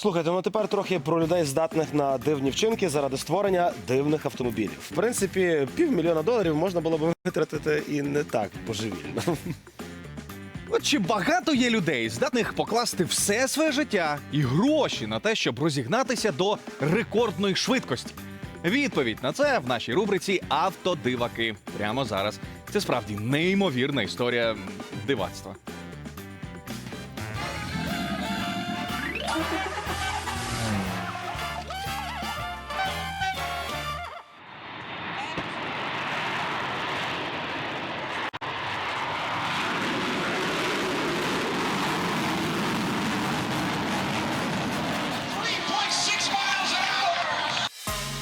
Слухайте, ну тепер трохи про людей, здатних на дивні вчинки заради створення дивних автомобілів. В принципі, півмільйона доларів можна було б витратити і не так божевільно. От чи багато є людей, здатних покласти все своє життя і гроші на те, щоб розігнатися до рекордної швидкості? Відповідь на це в нашій рубриці Автодиваки. Прямо зараз. Це справді неймовірна історія дивацтва.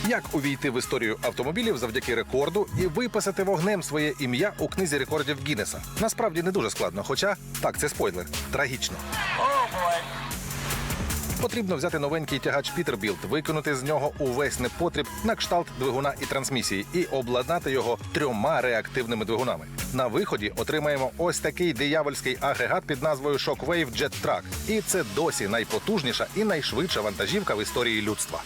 Як увійти в історію автомобілів завдяки рекорду і виписати вогнем своє ім'я у книзі рекордів Гіннеса? Насправді не дуже складно, хоча так, це спойлер. Трагічно. Потрібно взяти новенький тягач Peterbilt, викинути з нього увесь непотріб на кшталт двигуна і трансмісії і обладнати його трьома реактивними двигунами. На виході отримаємо ось такий диявольський агрегат під назвою Shockwave Jet Track. І це досі найпотужніша і найшвидша вантажівка в історії людства.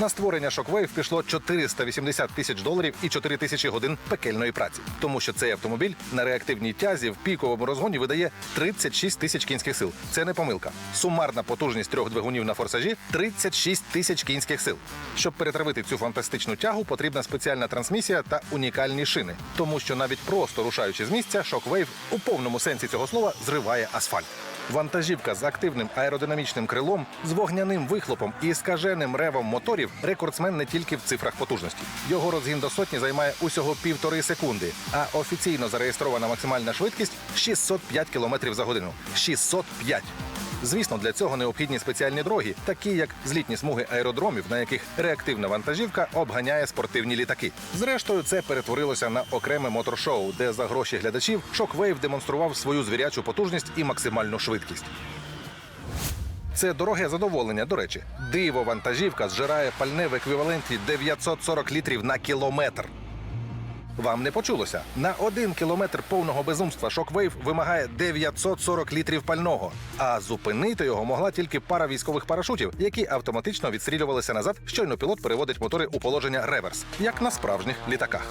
На створення Shockwave пішло 480 тисяч доларів і 4 тисячі годин пекельної праці, тому що цей автомобіль на реактивній тязі в піковому розгоні видає 36 тисяч кінських сил. Це не помилка. Сумарна потужність трьох двигунів на форсажі 36 тисяч кінських сил. Щоб перетравити цю фантастичну тягу, потрібна спеціальна трансмісія та унікальні шини, тому що навіть просто рушаючи з місця, Shockwave у повному сенсі цього слова зриває асфальт. Вантажівка з активним аеродинамічним крилом, з вогняним вихлопом і скаженим ревом моторів рекордсмен не тільки в цифрах потужності. Його розгін до сотні займає усього півтори секунди, а офіційно зареєстрована максимальна швидкість 605 км за годину. 605! Звісно, для цього необхідні спеціальні дороги, такі як злітні смуги аеродромів, на яких реактивна вантажівка обганяє спортивні літаки. Зрештою, це перетворилося на окреме моторшоу, де за гроші глядачів Shockwave демонстрував свою звірячу потужність і максимальну швидкість. Це дороге задоволення. До речі, диво вантажівка зжирає пальне в еквіваленті 940 літрів на кілометр. Вам не почулося. На один кілометр повного безумства Шоквейв вимагає 940 літрів пального. А зупинити його могла тільки пара військових парашутів, які автоматично відстрілювалися назад, щойно пілот переводить мотори у положення реверс, як на справжніх літаках.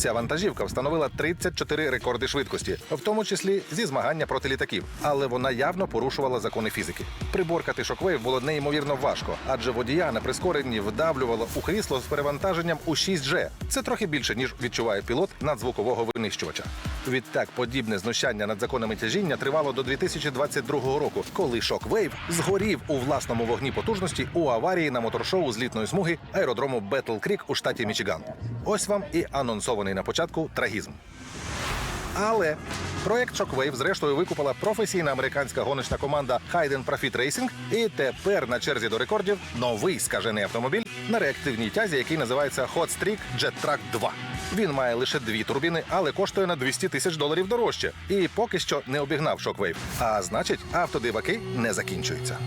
Ця вантажівка встановила 34 рекорди швидкості, в тому числі зі змагання проти літаків. Але вона явно порушувала закони фізики. Приборкати шоквейв було неймовірно важко, адже водія на прискоренні вдавлювало у крісло з перевантаженням у 6G. Це трохи більше ніж відчуває пілот надзвукового винищувача. Відтак, подібне знущання над законами тяжіння тривало до 2022 року, коли шоквейв згорів у власному вогні потужності у аварії на моторшоу злітної смуги аеродрому Бетл Крік у штаті Мічиган. Ось вам і анонсований на початку трагізм. Але проект Shockwave зрештою викупила професійна американська гоночна команда Hayden Profit Racing, і тепер на черзі до рекордів новий скажений автомобіль на реактивній тязі, який називається Hot Streak Jet Track 2. Він має лише дві турбіни, але коштує на 200 тисяч доларів дорожче. І поки що не обігнав шоквейв. А значить, автодиваки не закінчуються.